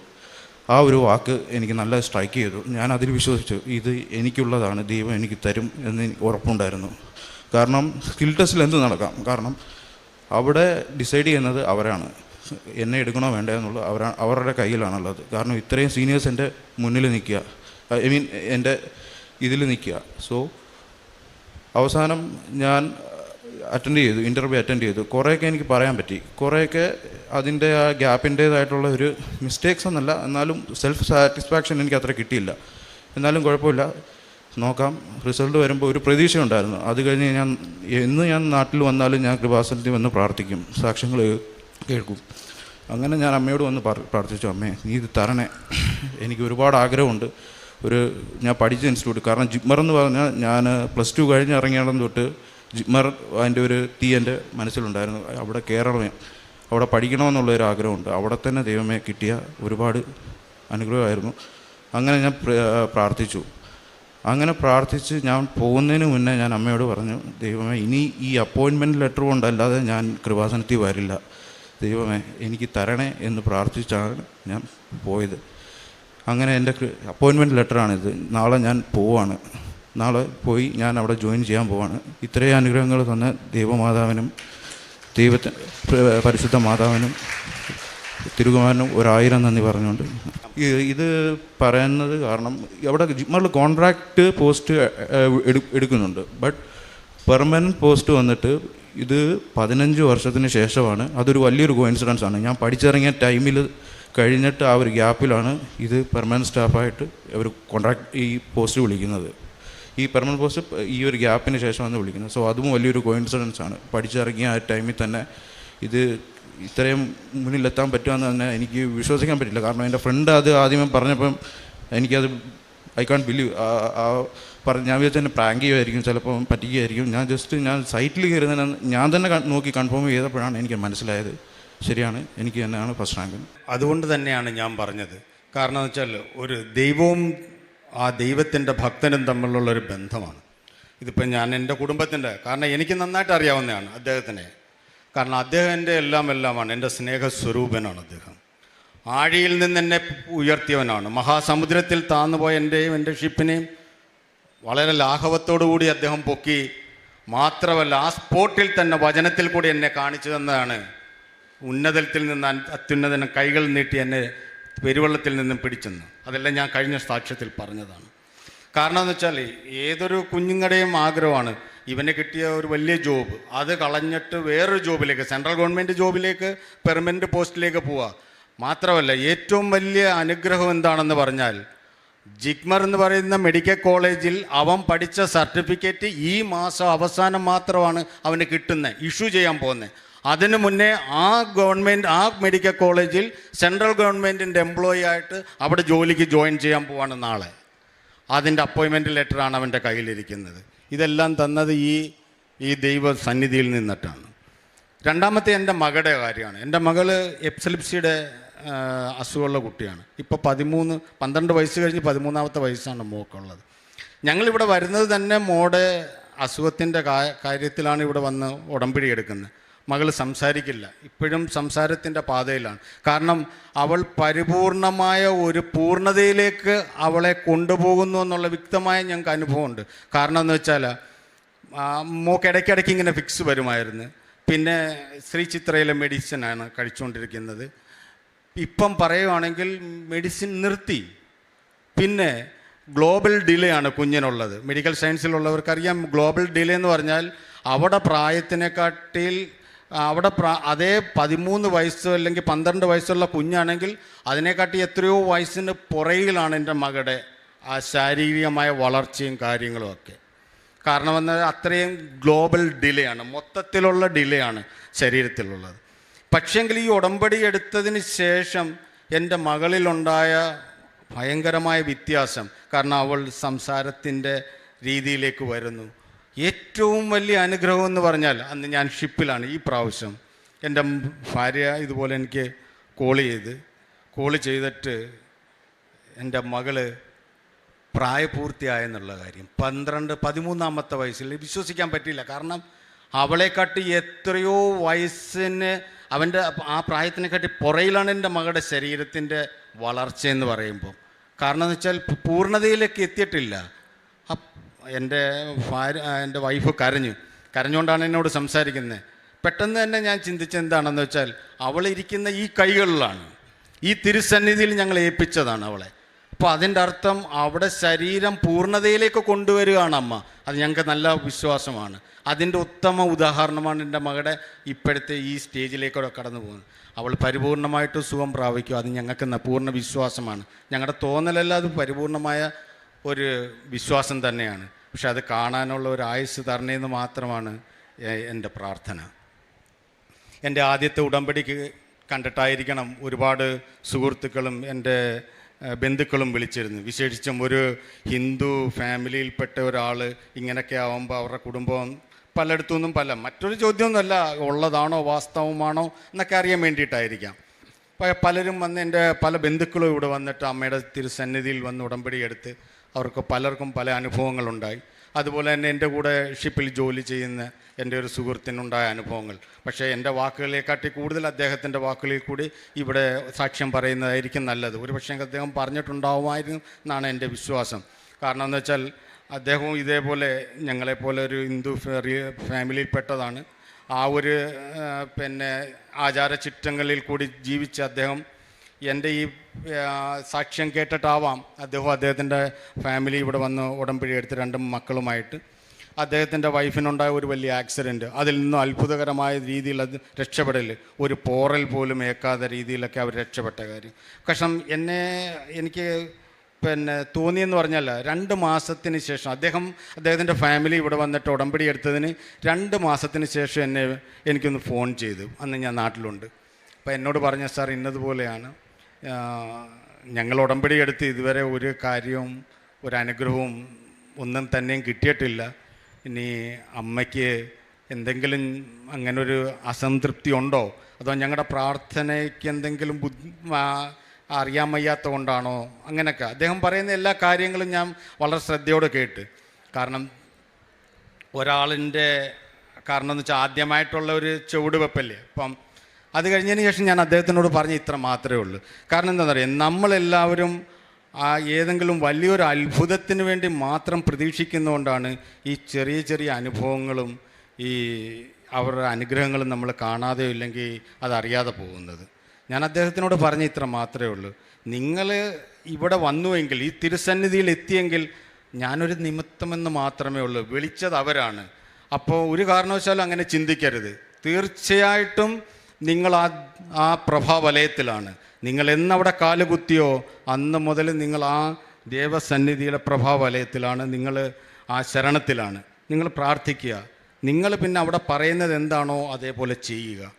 ആ ഒരു വാക്ക് എനിക്ക് നല്ല സ്ട്രൈക്ക് ചെയ്തു. ഞാൻ അതിൽ വിശ്വസിച്ചു ഇത് എനിക്കുള്ളതാണ് ദൈവം എനിക്ക് തരും എന്ന് ഉറപ്പുണ്ടായിരുന്നു. കാരണം സ്കിൽ ടെസ്റ്റിൽ എന്ത് നടക്കാം? കാരണം അവിടെ ഡിസൈഡ് ചെയ്യുന്നത് അവരാണ്. എന്നെ എടുക്കണോ വേണ്ടോ എന്നുള്ളത് അവരാ അവരുടെ കയ്യിലാണുള്ളത്. കാരണം ഇത്രയും സീനിയേഴ്സ് എന്റെ മുന്നിൽ നിൽക്കുക. ഐ മീൻ എന്റെ ഇതിൽ നിൽക്കുക. സോ അവസാനം ഞാൻ അറ്റൻഡ് ചെയ്തു ഇന്റർവ്യൂ അറ്റൻഡ് ചെയ്തു. കുറേയൊക്കെ എനിക്ക് പറയാൻ പറ്റി. കുറേയൊക്കെ അതിന്റെ ആ ഗ്യാപ്പിന്റേതായിട്ടുള്ള ഒരു മിസ്റ്റേക്സ് എന്നല്ല എന്നാലും സെൽഫ് സാറ്റിസ്ഫാക്ഷൻ എനിക്ക് അത്ര കിട്ടിയില്ല. എന്നാലും കുഴപ്പമില്ല. നോക്കാം. റിസൾട്ട് വരുമ്പോൾ ഒരു പ്രതീക്ഷ ഉണ്ടായിരുന്നു അത് കഴിഞ്ഞ് ഞാൻ എന്ന് ഞാൻ നാട്ടിൽ വന്നാലും ഞാൻ കൃപാസനത്തിൽ വന്ന് പ്രാർത്ഥിക്കും. സാക്ഷ്യങ്ങൾ കേൾക്കും. അങ്ങനെ ഞാൻ അമ്മയോട് വന്ന് പ്രാർ- പ്രാർത്ഥിച്ചു അമ്മേ നീ ഇത് തരണേ. എനിക്ക് ഒരുപാട് ആഗ്രഹമുണ്ട്. ഒരു ഞാൻ പഠിച്ച ഇൻസ്റ്റിറ്റ്യൂട്ട് കാരണം ജിമ്മർ എന്ന് പറഞ്ഞാൽ ഞാൻ പ്ലസ് ടു കഴിഞ്ഞ് ഇറങ്ങിയിടം തൊട്ട് ജിപ്മർ അതിന്റെ ഒരു തീ എന്റെ മനസ്സിലുണ്ടായിരുന്നു. അവിടെ കേരളമേ അവിടെ പഠിക്കണമെന്നുള്ള ഒരു ആഗ്രഹമുണ്ട്. അവിടെ തന്നെ ദൈവമേ കിട്ടിയ ഒരുപാട് അനുഗ്രഹമായിരുന്നു. അങ്ങനെ ഞാൻ പ്രാർത്ഥിച്ചു. അങ്ങനെ പ്രാർത്ഥിച്ച് ഞാൻ പോകുന്നതിന് മുന്നേ ഞാൻ അമ്മയോട് പറഞ്ഞു ദൈവമേ ഇനി ഈ അപ്പോയിൻമെന്റ് ലെറ്റർ കൊണ്ടല്ലാതെ ഞാൻ കൃപാസനത്തിൽ വരില്ല. ദൈവമേ എനിക്ക് തരണേ എന്ന് പ്രാർത്ഥിച്ചാണ് ഞാൻ പോയത്. അങ്ങനെ എന്റെ അപ്പോയിൻമെന്റ് ലെറ്ററാണിത്. നാളെ ഞാൻ പോവാണ്. നാളെ പോയി ഞാൻ അവിടെ ജോയിൻ ചെയ്യാൻ പോവാണ്. ഇത്രയും അനുഗ്രഹങ്ങൾ തന്ന ദൈവമാതാവിനും ദൈവത്തിന് പരിശുദ്ധ മാതാവിനും തിരുകുമാരനും ഒരായിരം നന്ദി പറഞ്ഞുകൊണ്ട്. ഇത് പറയുന്നത് കാരണം അവിടെ ജിമ്മറിൽ കോൺട്രാക്റ്റ് പോസ്റ്റ് എടുക്കുന്നുണ്ട്. ബട്ട് പെർമനന്റ് പോസ്റ്റ് വന്നിട്ട് ഇത് പതിനഞ്ച് വർഷത്തിന് ശേഷമാണ്. അതൊരു വലിയൊരു കോയിൻസിഡൻസ് ആണ്. ഞാൻ പഠിച്ചിറങ്ങിയ ടൈമിൽ കഴിഞ്ഞിട്ട് ആ ഒരു ഗ്യാപ്പിലാണ് ഇത് പെർമനന്റ് സ്റ്റാഫായിട്ട് അവർ കോൺട്രാക്ട് ഈ പോസ്റ്റ് വിളിക്കുന്നത്. ഈ പെർമനന്റ് പോസ്റ്റ് ഈ ഒരു ഗ്യാപ്പിന് ശേഷം ശേഷമാണ് വിളിക്കുന്നത്. സോ അതും വലിയൊരു കോയിൻസിഡൻസ് ആണ്. പഠിച്ചിറങ്ങിയ ആ ടൈമിൽ തന്നെ ഇത് ഇത്രയും മുന്നിലെത്താൻ പറ്റുമെന്ന് തന്നെ എനിക്ക് വിശ്വസിക്കാൻ പറ്റില്ല. കാരണം എന്റെ ഫ്രണ്ട് അത് ആദ്യമേ പറഞ്ഞപ്പം എനിക്കത് ഐ കാൺ ബിലീവ് ആ പറഞ്ഞ ഞാൻ വിചാരിച്ചു തന്നെ പ്രാങ്ക് ചെയ്യുമായിരിക്കും ചിലപ്പോൾ പറ്റിക്കുകയായിരിക്കും ഞാൻ ജസ്റ്റ് ഞാൻ സൈറ്റിൽ കയറുന്ന ഞാൻ തന്നെ നോക്കി കൺഫേം ചെയ്തപ്പോഴാണ് എനിക്ക് മനസ്സിലായത്. ശരിയാണ് എനിക്ക് തന്നെയാണ് ഫസ്റ്റ് റാങ്ക് അതുകൊണ്ട് തന്നെയാണ് ഞാൻ പറഞ്ഞത്. കാരണം വെച്ചാൽ ഒരു ദൈവവും ആ ദൈവത്തിന്റെ ഭക്തനും തമ്മിലുള്ള ഒരു ബന്ധമാണ്. ഇതിപ്പോൾ ഞാൻ എന്റെ കുടുംബത്തിന്റെ കാരണം എനിക്ക് നന്നായിട്ട് അറിയാവുന്നതാണ് അദ്ദേഹത്തിനെ. കാരണം അദ്ദേഹം എന്റെ എല്ലാം എല്ലാമാണ് എന്റെ സ്നേഹസ്വരൂപനാണ് അദ്ദേഹം. ആഴിയിൽ നിന്ന് എന്നെ ഉയർത്തിയവനാണ്. മഹാസമുദ്രത്തിൽ താന്നുപോയ എന്റെയും എന്റെ ഷിപ്പിനെയും വളരെ കൂടി അദ്ദേഹം പൊക്കി മാത്രമല്ല ആ സ്പോട്ടിൽ തന്നെ വചനത്തിൽ കൂടി എന്നെ കാണിച്ചു തന്നതാണ് ഉന്നതത്തിൽ നിന്ന് അത്യുന്നതന കൈകൾ നീട്ടി എന്നെ പെരുവെള്ളത്തിൽ നിന്നും പിടിച്ചെന്ന്. അതെല്ലാം ഞാൻ കഴിഞ്ഞ സാക്ഷ്യത്തിൽ പറഞ്ഞതാണ്. കാരണം എന്ന് വെച്ചാൽ ഏതൊരു കുഞ്ഞുങ്ങളുടെയും ആഗ്രഹമാണ് ഇവന് കിട്ടിയ ഒരു വലിയ ജോബ്. അത് കളഞ്ഞിട്ട് വേറൊരു ജോബിലേക്ക് സെൻട്രൽ ഗവൺമെന്റ് ജോബിലേക്ക് പെർമനന്റ് പോസ്റ്റിലേക്ക് പോവുക. മാത്രമല്ല ഏറ്റവും വലിയ അനുഗ്രഹം എന്താണെന്ന് പറഞ്ഞാൽ ജിഗ്മർ എന്ന് പറയുന്ന മെഡിക്കൽ കോളേജിൽ അവൻ പഠിച്ച സർട്ടിഫിക്കറ്റ് ഈ മാസം അവസാനം മാത്രമാണ് അവന് കിട്ടുന്നത് ഇഷ്യൂ ചെയ്യാൻ പോകുന്നത് അതിനു മുന്നേ ആ ഗവൺമെന്റ് ആ മെഡിക്കൽ കോളേജിൽ സെൻട്രൽ ഗവൺമെന്റിന്റെ എംപ്ലോയി ആയിട്ട് അവിടെ ജോലിക്ക് ജോയിൻ ചെയ്യാൻ പോവാണ് നാളെ. അതിന്റെ അപ്പോയിൻമെന്റ് ലെറ്ററാണ് അവന്റെ കയ്യിലിരിക്കുന്നത്. ഇതെല്ലാം തന്നത് ഈ ഈ ദൈവ സന്നിധിയിൽ നിന്നിട്ടാണ്. രണ്ടാമത്തെ എന്റെ മകളുടെ കാര്യമാണ്. എന്റെ മകൾ എപ്സലിപ്സിയുടെ അസുഖമുള്ള കുട്ടിയാണ്. ഇപ്പോൾ പതിമൂന്ന് പന്ത്രണ്ട് വയസ്സ് കഴിഞ്ഞ് പതിമൂന്നാമത്തെ വയസ്സാണ് മോക്കുള്ളത്. ഞങ്ങളിവിടെ വരുന്നത് തന്നെ മോടെ അസുഖത്തിന്റെ കാര്യത്തിലാണ് ഇവിടെ വന്ന് ഉടമ്പടി എടുക്കുന്നത്. മകൾ സംസാരിക്കില്ല. ഇപ്പോഴും സംസാരത്തിന്റെ പാതയിലാണ്. കാരണം അവൾ പരിപൂർണമായ ഒരു പൂർണതയിലേക്ക് അവളെ കൊണ്ടുപോകുന്നു എന്നുള്ള വ്യക്തമായ ഞങ്ങൾക്ക് അനുഭവമുണ്ട്. കാരണം എന്ന് വെച്ചാൽ മോക്ക് ഇടയ്ക്കിടയ്ക്ക് ഇങ്ങനെ ഫിക്സ് വരുമായിരുന്നു. പിന്നെ ശ്രീ ചിത്രയിലെ മെഡിസിനാണ് കഴിച്ചുകൊണ്ടിരിക്കുന്നത്. ഇപ്പം പറയുവാണെങ്കിൽ മെഡിസിൻ നിർത്തി. പിന്നെ ഗ്ലോബൽ ഡിലേ ആണ് കുഞ്ഞിനുള്ളത്. മെഡിക്കൽ സയൻസിലുള്ളവർക്കറിയാം ഗ്ലോബൽ ഡിലേ എന്ന് പറഞ്ഞാൽ അവിടെ പ്രായത്തിനെക്കാട്ടിൽ അവിടെ അതേ പതിമൂന്ന് വയസ്സോ അല്ലെങ്കിൽ പന്ത്രണ്ട് വയസ്സുള്ള കുഞ്ഞാണെങ്കിൽ അതിനെക്കാട്ടി എത്രയോ വയസ്സിന് പുറയിലാണ് എന്റെ മകളുടെ ആ ശാരീരികമായ വളർച്ചയും കാര്യങ്ങളും ഒക്കെ. കാരണം എന്നാൽ അത്രയും ഗ്ലോബൽ ഡിലേ ആണ്. മൊത്തത്തിലുള്ള ഡിലേ ആണ് ശരീരത്തിലുള്ളത്. പക്ഷേങ്കിൽ ഈ ഉടമ്പടി എടുത്തതിന് ശേഷം എന്റെ മകളിലുണ്ടായ ഭയങ്കരമായ വ്യത്യാസം കാരണം അവൾ സംസാരത്തിന്റെ രീതിയിലേക്ക് വരുന്നു. ഏറ്റവും വലിയ അനുഗ്രഹം എന്ന് പറഞ്ഞാൽ അന്ന് ഞാൻ ഷിപ്പിലാണ് ഈ പ്രാവശ്യം എന്റെ ഭാര്യ ഇതുപോലെ എനിക്ക് കോൾ ചെയ്ത് കോൾ ചെയ്തിട്ട് എന്റെ മകൾ പ്രായപൂർത്തിയായെന്നുള്ള കാര്യം. പന്ത്രണ്ട് പതിമൂന്നാമത്തെ വയസ്സിൽ വിശ്വസിക്കാൻ പറ്റില്ല കാരണം അവളെക്കാട്ടി എത്രയോ വയസ്സിന് അവന്റെ ആ പ്രായത്തിനെക്കാട്ടി പുറയിലാണ് എന്റെ മകളുടെ ശരീരത്തിന്റെ വളർച്ചയെന്ന് പറയുമ്പോൾ കാരണം എന്ന് വെച്ചാൽ പൂർണതയിലേക്ക് എത്തിയിട്ടില്ല. എന്റെ ഭാര്യ എന്റെ വൈഫ് കരഞ്ഞു. കരഞ്ഞുകൊണ്ടാണ് എന്നോട് സംസാരിക്കുന്നത്. പെട്ടെന്ന് തന്നെ ഞാൻ ചിന്തിച്ചെന്താണെന്ന് വെച്ചാൽ അവളിരിക്കുന്ന ഈ കൈകളിലാണ്. ഈ തിരുസന്നിധിയിൽ ഞങ്ങൾ ഏൽപ്പിച്ചതാണ് അവളെ. അപ്പോൾ അതിന്റെ അർത്ഥം അവിടെ ശരീരം പൂർണതയിലേക്ക് കൊണ്ടുവരികയാണ് അമ്മ. അത് ഞങ്ങൾക്ക് നല്ല വിശ്വാസമാണ്. അതിന്റെ ഉത്തമ ഉദാഹരണമാണ് എന്റെ മകളുടെ ഇപ്പോഴത്തെ ഈ സ്റ്റേജിലേക്കൂടെ കടന്നു പോകുന്നത്. അവൾ പരിപൂർണമായിട്ട് സുഖം പ്രാപിക്കും. അത് ഞങ്ങൾക്ക് പൂർണ വിശ്വാസമാണ്. ഞങ്ങളുടെ തോന്നലല്ല അത് പരിപൂർണമായ ഒരു വിശ്വാസം തന്നെയാണ്. പക്ഷെ അത് കാണാനുള്ള ഒരു ആയുസ് തരണേന്ന് മാത്രമാണ് എന്റെ പ്രാർത്ഥന. എന്റെ ആദ്യത്തെ ഉടമ്പടിക്ക് കണ്ടിട്ടായിരിക്കണം ഒരുപാട് സുഹൃത്തുക്കളും എന്റെ ബന്ധുക്കളും വിളിച്ചിരുന്നു വിശേഷിച്ചും ഒരു ഹിന്ദു ഫാമിലിയിൽപ്പെട്ട ഒരാൾ ഇങ്ങനെയൊക്കെ ആവുമ്പോൾ അവരുടെ കുടുംബം പലയിടത്തുനിന്നും പല മറ്റൊരു ചോദ്യമൊന്നുമല്ല ഉള്ളതാണോ വാസ്തവമാണോ എന്നൊക്കെ അറിയാൻ വേണ്ടിയിട്ടായിരിക്കാം. പലരും വന്ന് എന്റെ പല ബന്ധുക്കളും ഇവിടെ വന്നിട്ട് അമ്മയുടെ തിരുസന്നിധിയിൽ വന്ന് ഉടമ്പടി എടുത്ത് അവർക്ക് പലർക്കും പല അനുഭവങ്ങളുണ്ടായി. അതുപോലെ തന്നെ എന്റെ കൂടെ ഷിപ്പിൽ ജോലി ചെയ്യുന്ന എന്റെ ഒരു സുഹൃത്തിനുണ്ടായ അനുഭവങ്ങൾ. പക്ഷേ എന്റെ വാക്കുകളെക്കാട്ടി കൂടുതൽ അദ്ദേഹത്തിന്റെ വാക്കുകളിൽ കൂടി ഇവിടെ സാക്ഷ്യം പറയുന്നതായിരിക്കും നല്ലത്. ഒരു പക്ഷേ അദ്ദേഹം പറഞ്ഞിട്ടുണ്ടാവുമായിരുന്നു എന്നാണ് എന്റെ വിശ്വാസം. കാരണം എന്ന് വെച്ചാൽ അദ്ദേഹവും ഇതേപോലെ ഞങ്ങളെപ്പോലെ ഒരു ഹിന്ദു ഫാമിലിയിൽപ്പെട്ടതാണ്. ആ ഒരു പിന്നെ ആചാര ആചാരചിട്ടങ്ങളിൽ കൂടി ജീവിച്ച അദ്ദേഹം എന്റെ ഈ സാക്ഷ്യം കേട്ടിട്ടാവാം അദ്ദേഹം അദ്ദേഹത്തിന്റെ ഫാമിലി ഇവിടെ വന്ന് ഉടമ്പടി എടുത്ത് രണ്ട് മക്കളുമായിട്ട്. അദ്ദേഹത്തിന്റെ വൈഫിനുണ്ടായ ഒരു വലിയ ആക്സിഡന്റ്. അതിൽ നിന്നും അത്ഭുതകരമായ രീതിയിൽ അത് രക്ഷപ്പെടൽ ഒരു പോറൽ പോലും ഏക്കാത്ത രീതിയിലൊക്കെ അവർ രക്ഷപ്പെട്ട കാര്യം. പക്ഷം എന്നെ എനിക്ക് പിന്നെ തോന്നിയെന്ന് പറഞ്ഞാൽ രണ്ട് മാസത്തിന് ശേഷം അദ്ദേഹം അദ്ദേഹത്തിന്റെ ഫാമിലി ഇവിടെ വന്നിട്ട് ഉടമ്പടി എടുത്തതിന് രണ്ട് മാസത്തിന് ശേഷം എന്നെ എനിക്കൊന്ന് ഫോൺ ചെയ്തു. അന്ന് ഞാൻ നാട്ടിലുണ്ട്. അപ്പോൾ എന്നോട് പറഞ്ഞ സാർ ഇന്നതുപോലെയാണ്. ഞങ്ങൾ ഉടമ്പടി എടുത്ത് ഇതുവരെ ഒരു കാര്യവും ഒരു അനുഗ്രഹവും ഒന്നും തന്നെയും കിട്ടിയിട്ടില്ല. ഇനി അമ്മയ്ക്ക് എന്തെങ്കിലും അങ്ങനെ ഒരു അസംതൃപ്തി ഉണ്ടോ? അതോ ഞങ്ങളുടെ പ്രാർത്ഥനയ്ക്ക് എന്തെങ്കിലും ബുദ്ധി അറിയാൻ വയ്യാത്ത കൊണ്ടാണോ? അങ്ങനെയൊക്കെ. അദ്ദേഹം പറയുന്ന എല്ലാ കാര്യങ്ങളും ഞാൻ വളരെ ശ്രദ്ധയോടെ കേട്ട്. കാരണം ഒരാളിന്റെ കാരണം എന്ന് വെച്ചാൽ ആദ്യമായിട്ടുള്ള ഒരു ചുവടുവെപ്പല്ലേ അപ്പം അത് കഴിഞ്ഞതിന് ശേഷം ഞാൻ അദ്ദേഹത്തിനോട് പറഞ്ഞ ഇത്ര മാത്രമേ ഉള്ളൂ. കാരണം എന്താണെന്ന് അറിയാം നമ്മളെല്ലാവരും ആ ഏതെങ്കിലും വലിയൊരു അത്ഭുതത്തിന് വേണ്ടി മാത്രം പ്രതീക്ഷിക്കുന്നതുകൊണ്ടാണ് ഈ ചെറിയ ചെറിയ അനുഭവങ്ങളും ഈ അവരുടെ അനുഗ്രഹങ്ങളും നമ്മൾ കാണാതെ ഇല്ലെങ്കിൽ അതറിയാതെ പോകുന്നത്. ഞാൻ അദ്ദേഹത്തിനോട് പറഞ്ഞ ഇത്ര മാത്രമേ ഉള്ളൂ. നിങ്ങൾ ഇവിടെ വന്നുവെങ്കിൽ ഈ തിരുസന്നിധിയിൽ എത്തിയെങ്കിൽ ഞാനൊരു നിമിത്തമെന്ന് മാത്രമേ ഉള്ളൂ. വിളിച്ചത് അവരാണ്. അപ്പോൾ ഒരു കാരണവശാലും അങ്ങനെ ചിന്തിക്കരുത്. തീർച്ചയായിട്ടും നിങ്ങൾ ആ ആ പ്രഭാവലയത്തിലാണ്. നിങ്ങൾ എന്നവിടെ കാലുകുത്തിയോ അന്ന് മുതൽ നിങ്ങൾ ആ ദേവസന്നിധിയുടെ പ്രഭാവലയത്തിലാണ്. നിങ്ങൾ ആ ശരണത്തിലാണ്. നിങ്ങൾ പ്രാർത്ഥിക്കുക. നിങ്ങൾ പിന്നെ അവിടെ പറയുന്നത് എന്താണോ അതേപോലെ ചെയ്യുക.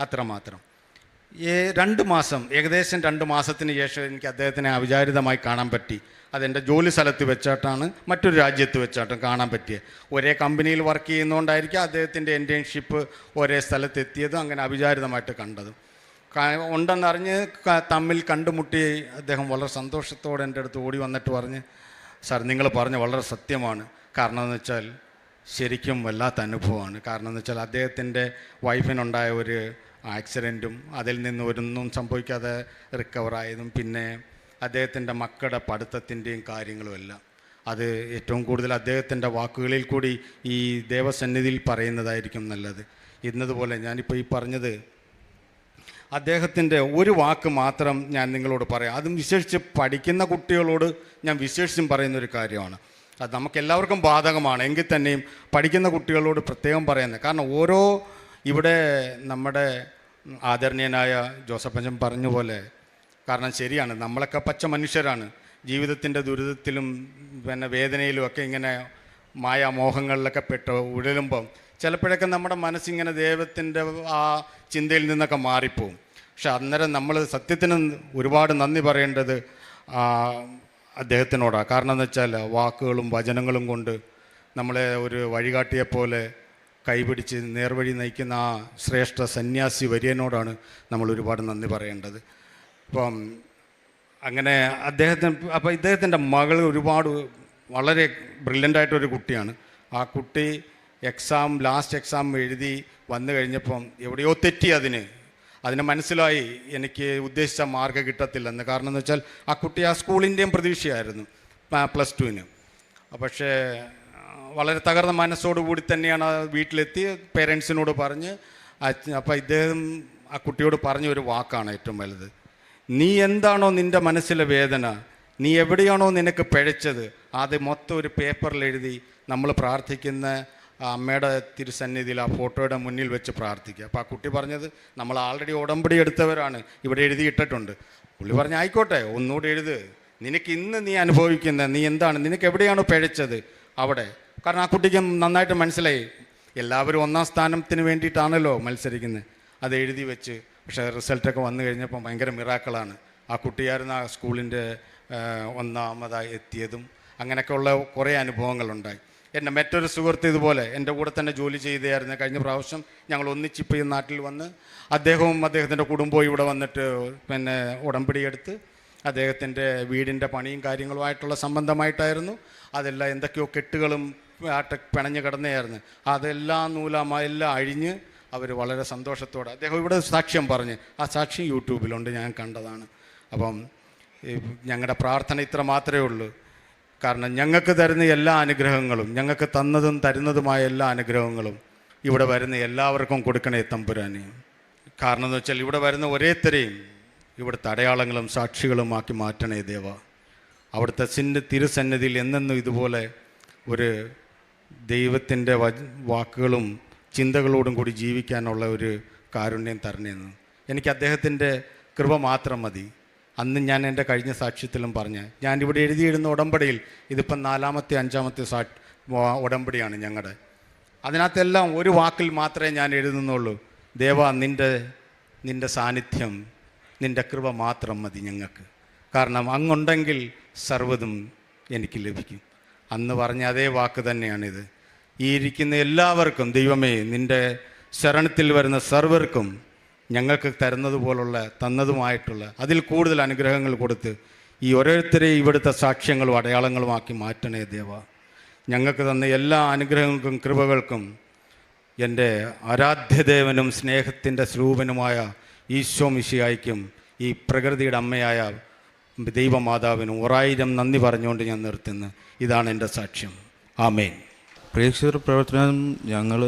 അത്രമാത്രം. രണ്ട് മാസം ഏകദേശം രണ്ട് മാസത്തിന് ശേഷം എനിക്ക് അദ്ദേഹത്തിനെ അവിചാരിതമായി കാണാൻ പറ്റി. അതെന്റെ ജോലി സ്ഥലത്ത് വെച്ചാട്ടാണ് മറ്റൊരു രാജ്യത്ത് വെച്ചാട്ടും കാണാൻ പറ്റിയത് ഒരേ കമ്പനിയിൽ വർക്ക് ചെയ്യുന്നതുകൊണ്ടായിരിക്കും അദ്ദേഹത്തിന്റെ ഇന്റേൺഷിപ്പ് ഒരേ സ്ഥലത്ത് എത്തിയതും അങ്ങനെ അവിചാരിതമായിട്ട് കണ്ടതും. ഉണ്ടെന്നറിഞ്ഞ് തമ്മിൽ കണ്ടുമുട്ടി അദ്ദേഹം വളരെ സന്തോഷത്തോടെ എന്റെ അടുത്ത് ഓടി വന്നിട്ട് പറഞ്ഞ് സാർ നിങ്ങൾ പറഞ്ഞ വളരെ സത്യമാണ്. കാരണം എന്ന് വെച്ചാൽ ശരിക്കും വല്ലാത്ത അനുഭവമാണ്. കാരണം എന്ന് വെച്ചാൽ അദ്ദേഹത്തിന്റെ വൈഫിനുണ്ടായ ഒരു ആക്സിഡന്റും അതിൽ നിന്ന് ഒരൊന്നും സംഭവിക്കാതെ റിക്കവറായതും പിന്നെ അദ്ദേഹത്തിന്റെ മക്കളുടെ പഠിത്തത്തിന്റെയും കാര്യങ്ങളുമെല്ലാം അത് ഏറ്റവും കൂടുതൽ അദ്ദേഹത്തിന്റെ വാക്കുകളിൽ കൂടി ഈ ദേവസന്നിധിയിൽ പറയുന്നതായിരിക്കും നല്ലത്. ഇന്നതുപോലെ ഞാനിപ്പോൾ ഈ പറഞ്ഞത് അദ്ദേഹത്തിന്റെ ഒരു വാക്ക് മാത്രം ഞാൻ നിങ്ങളോട് പറയാം. അതും വിശേഷിച്ച് പഠിക്കുന്ന കുട്ടികളോട് ഞാൻ വിശേഷിച്ചും പറയുന്ന ഒരു കാര്യമാണ്. അത് നമുക്ക് എല്ലാവർക്കും ബാധകമാണ്. എങ്കിൽ തന്നെയും പഠിക്കുന്ന കുട്ടികളോട് പ്രത്യേകം പറയുന്നത് കാരണം ഓരോ ഇവിടെ നമ്മുടെ ആദരണീയനായ ജോസഫ് അഞ്ചം പറഞ്ഞ പോലെ കാരണം ശരിയാണ് നമ്മളൊക്കെ പച്ച മനുഷ്യരാണ്. ജീവിതത്തിന്റെ ദുരിതത്തിലും പിന്നെ വേദനയിലും ഒക്കെ ഇങ്ങനെ മായാമോഹങ്ങളിലൊക്കെ പെട്ട് ഉഴലുമ്പം ചിലപ്പോഴൊക്കെ നമ്മുടെ മനസ്സിങ്ങനെ ദൈവത്തിന്റെ ആ ചിന്തയിൽ നിന്നൊക്കെ മാറിപ്പോവും. പക്ഷെ അന്നേരം നമ്മൾ സത്യത്തിന് ഒരുപാട് നന്ദി പറയേണ്ടത് അദ്ദേഹത്തിനോടാണ് കാരണം എന്ന് വെച്ചാൽ വാക്കുകളും വചനങ്ങളും കൊണ്ട് നമ്മളെ ഒരു വഴികാട്ടിയെപ്പോലെ കൈപിടിച്ച് നേർവഴി നയിക്കുന്ന ആ ശ്രേഷ്ഠ സന്യാസി വര്യനോടാണ് നമ്മൾ ഒരുപാട് നന്ദി പറയേണ്ടത്. അപ്പം അങ്ങനെ അദ്ദേഹത്തിന് അപ്പോൾ ഇദ്ദേഹത്തിന്റെ മകൾ ഒരുപാട് വളരെ ബ്രില്യന്റായിട്ടൊരു കുട്ടിയാണ്. ആ കുട്ടി എക്സാം ലാസ്റ്റ് എക്സാം എഴുതി വന്നു കഴിഞ്ഞപ്പം എവിടെയോ തെറ്റി അതിന്. അതിന് മനസ്സിലായി എനിക്ക് ഉദ്ദേശിച്ച മാർക്ക് കിട്ടത്തില്ലെന്ന്. കാരണം എന്ന് വെച്ചാൽ ആ കുട്ടി ആ സ്കൂളിന്റെയും പ്രതീക്ഷയായിരുന്നു പ്ലസ് ടുവിന് പക്ഷേ വളരെ തകർന്ന മനസ്സോടുകൂടി തന്നെയാണ് വീട്ടിലെത്തി പേരൻസിനോട് പറഞ്ഞ് അപ്പം ഇദ്ദേഹം ആ കുട്ടിയോട് പറഞ്ഞ ഒരു വാക്കാണ് ഏറ്റവും വലുത്. നീ എന്താണോ നിന്റെ മനസ്സിലെ വേദന നീ എവിടെയാണോ നിനക്ക് പിഴച്ചത് അത് മൊത്തം ഒരു പേപ്പറിൽ എഴുതി നമ്മൾ പ്രാർത്ഥിക്കുന്ന അമ്മയുടെ തിരുസന്നിധിയിൽ ആ ഫോട്ടോയുടെ മുന്നിൽ വെച്ച് പ്രാർത്ഥിക്കുക. അപ്പോൾ ആ കുട്ടി പറഞ്ഞത് നമ്മൾ ആൾറെഡി ഉടമ്പടി എടുത്തവരാണ് ഇവിടെ എഴുതിയിട്ടിട്ടുണ്ട് പുള്ളി പറഞ്ഞ ആയിക്കോട്ടെ ഒന്നുകൂടി എഴുത്. നിനക്ക് ഇന്ന് നീ അനുഭവിക്കുന്ന നീ എന്താണ് നിനക്ക് എവിടെയാണോ പിഴച്ചത്? അവിടെ കാരണം ആ കുട്ടിക്ക് നന്നായിട്ട് മനസ്സിലായി. എല്ലാവരും ഒന്നാം സ്ഥാനത്തിന് വേണ്ടിയിട്ടാണല്ലോ മത്സരിക്കുന്നത് അത് എഴുതി വെച്ച് പക്ഷേ റിസൾട്ടൊക്കെ വന്നു കഴിഞ്ഞപ്പോൾ ഭയങ്കര മിറാക്കളാണ്. ആ കുട്ടിയായിരുന്നു ആ സ്കൂളിന്റെ ഒന്നാമതായി എത്തിയതും അങ്ങനെയൊക്കെയുള്ള കുറേ അനുഭവങ്ങളുണ്ടായി. എന്റെ മറ്റൊരു സുഹൃത്ത് ഇതുപോലെ എന്റെ കൂടെ തന്നെ ജോലി ചെയ്തായിരുന്നു. കഴിഞ്ഞ പ്രാവശ്യം ഞങ്ങൾ ഒന്നിച്ചിപ്പോൾ ഈ നാട്ടിൽ വന്ന് അദ്ദേഹവും അദ്ദേഹത്തിന്റെ കുടുംബവും ഇവിടെ വന്നിട്ട് പിന്നെ ഉടമ്പടി എടുത്ത് അദ്ദേഹത്തിന്റെ വീടിന്റെ പണിയും കാര്യങ്ങളുമായിട്ടുള്ള സംബന്ധമായിട്ടായിരുന്നു. അതെല്ലാം എന്തൊക്കെയോ കെട്ടുകളും ആട്ട് പിണഞ്ഞ് കിടന്നതായിരുന്നു അതെല്ലാം നൂലാമെല്ലാം അഴിഞ്ഞ് അവർ വളരെ സന്തോഷത്തോടെ അദ്ദേഹം ഇവിടെ സാക്ഷ്യം പറഞ്ഞ്. ആ സാക്ഷ്യം യൂട്യൂബിലുണ്ട് ഞാൻ കണ്ടതാണ്. അപ്പം ഞങ്ങളുടെ പ്രാർത്ഥന ഇത്ര മാത്രമേ ഉള്ളൂ. കാരണം ഞങ്ങൾക്ക് തരുന്ന എല്ലാ അനുഗ്രഹങ്ങളും ഞങ്ങൾക്ക് തന്നതും തരുന്നതുമായ എല്ലാ അനുഗ്രഹങ്ങളും ഇവിടെ വരുന്ന എല്ലാവർക്കും കൊടുക്കണേ തമ്പുരാനെ. കാരണം എന്ന് വെച്ചാൽ ഇവിടെ വരുന്ന ഒരേത്തരെയും ഇവിടുത്തെ അടയാളങ്ങളും സാക്ഷികളുമാക്കി മാറ്റണേ ദേവ. അവിടുത്തെ സിന്റെ തിരുസന്നിധിയിൽ എന്നെന്നും ഇതുപോലെ ഒരു ദൈവത്തിന്റെ വാക്കുകളും ചിന്തകളോടും കൂടി ജീവിക്കാനുള്ള ഒരു കാരുണ്യം തരണേന്ന്. എനിക്ക് അദ്ദേഹത്തിന്റെ കൃപ മാത്രം മതി. അന്ന് ഞാൻ എന്റെ കഴിഞ്ഞ സാക്ഷ്യത്തിലും പറഞ്ഞ് ഞാൻ ഇവിടെ എഴുതിയിടുന്ന ഉടമ്പടിയിൽ ഇതിപ്പം നാലാമത്തെ അഞ്ചാമത്തെ സാ ഉടമ്പടിയാണ് ഞങ്ങളുടെ അതിനകത്തെല്ലാം ഒരു വാക്കിൽ മാത്രമേ ഞാൻ എഴുതുന്നുള്ളൂ. ദേവ നിന്റെ നിന്റെ സാന്നിധ്യം നിന്റെ കൃപ മാത്രം മതി ഞങ്ങൾക്ക്. കാരണം അങ്ങുണ്ടെങ്കിൽ സർവതും എനിക്ക് ലഭിക്കും. അന്ന് പറഞ്ഞ അതേ വാക്ക് തന്നെയാണിത്. ഈ ഇരിക്കുന്ന എല്ലാവർക്കും ദൈവമേ നിന്റെ ശരണത്തിൽ വരുന്ന സർവർക്കും ഞങ്ങൾക്ക് തരുന്നതുപോലുള്ള തന്നതുമായിട്ടുള്ള അതിൽ കൂടുതൽ അനുഗ്രഹങ്ങൾ കൊടുത്ത് ഈ ഓരോരുത്തരെയും ഇവിടുത്തെ സാക്ഷ്യങ്ങളും അടയാളങ്ങളുമാക്കി മാറ്റണേ ദേവ. ഞങ്ങൾക്ക് തന്ന എല്ലാ അനുഗ്രഹങ്ങൾക്കും കൃപകൾക്കും എന്റെ ആരാധ്യദേവനും സ്നേഹത്തിന്റെ സ്വരൂപനുമായ ഈശോ മിശിയായിക്കും ഈ പ്രകൃതിയുടെ അമ്മയായ ദൈവമാതാവിനും ഒരായിരം നന്ദി പറഞ്ഞുകൊണ്ട് ഞാൻ നിർത്തുന്നു. ഇതാണ് എന്റെ സാക്ഷ്യം. ആമേൻ. പ്രേക്ഷകർ പ്രവർത്തനം ഞങ്ങൾ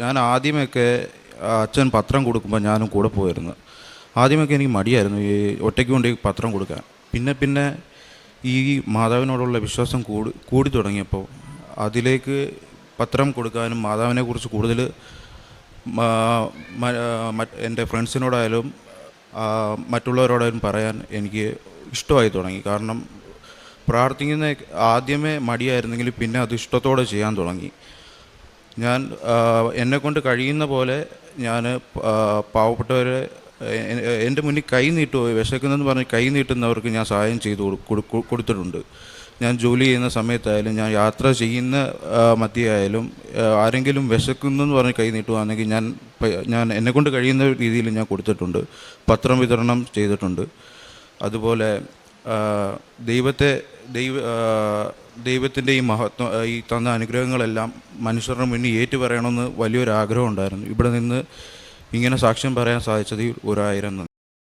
ഞാൻ ആദ്യമൊക്കെ അച്ഛൻ പത്രം കൊടുക്കുമ്പോൾ ഞാനും കൂടെ പോയിരുന്നു. ആദ്യമൊക്കെ എനിക്ക് മടിയായിരുന്നു ഈ ഒറ്റയ്ക്ക് കൊണ്ട് പത്രം കൊടുക്കാൻ. പിന്നെ പിന്നെ ഈ മാതാവിനോടുള്ള വിശ്വാസം കൂടി കൂടി തുടങ്ങിയപ്പോൾ അതിലേക്ക് പത്രം കൊടുക്കാനും മാതാവിനെക്കുറിച്ച് കൂടുതൽ എന്റെ ഫ്രണ്ട്സിനോടായാലും ആ, മറ്റുള്ളവരോടായാലും പറയാൻ എനിക്ക് ഇഷ്ടമായി തുടങ്ങി. കാരണം പ്രാർത്ഥിക്കുന്ന ആദ്യമേ മടിയായിരുന്നെങ്കിൽ പിന്നെ അത് ഇഷ്ടത്തോടെ ചെയ്യാൻ തുടങ്ങി. ഞാൻ എന്നെക്കൊണ്ട് കഴിയുന്ന പോലെ ഞാൻ പാവപ്പെട്ടവരെ എന്റെ മുന്നിൽ കൈ നീട്ടുപോയി വിശക്കുന്നതെന്ന് പറഞ്ഞ് കൈ നീട്ടുന്നവർക്ക് ഞാൻ സഹായം ചെയ്തു കൊടു- കൊടു- കൊടുത്തിട്ടുണ്ട്. ഞാൻ ജോലി ചെയ്യുന്ന സമയത്തായാലും ഞാൻ യാത്ര ചെയ്യുന്ന ആ, മധ്യേ ആയാലും എന്ന് ആരെങ്കിലും പറഞ്ഞ് കൈ നീട്ടുവാണെങ്കിൽ ഞാൻ ഞാൻ എന്നെക്കൊണ്ട് കഴിയുന്ന രീതിയിൽ ഞാൻ കൊടുത്തിട്ടുണ്ട്. പത്രം വിതരണം ചെയ്തിട്ടുണ്ട്. അതുപോലെ ദൈവത്തെ ദൈവ ദൈവത്തിന്റെ ഈ മഹത്വം ഈ തന്ന അനുഗ്രഹങ്ങളെല്ലാം മനുഷ്യരുടെ മുന്നിൽ ഏറ്റു പറയണമെന്ന് വലിയൊരു ആഗ്രഹം ഉണ്ടായിരുന്നു. ഇവിടെ നിന്ന് ഇങ്ങനെ സാക്ഷ്യം പറയാൻ സാധിച്ചത് ഒരായിരം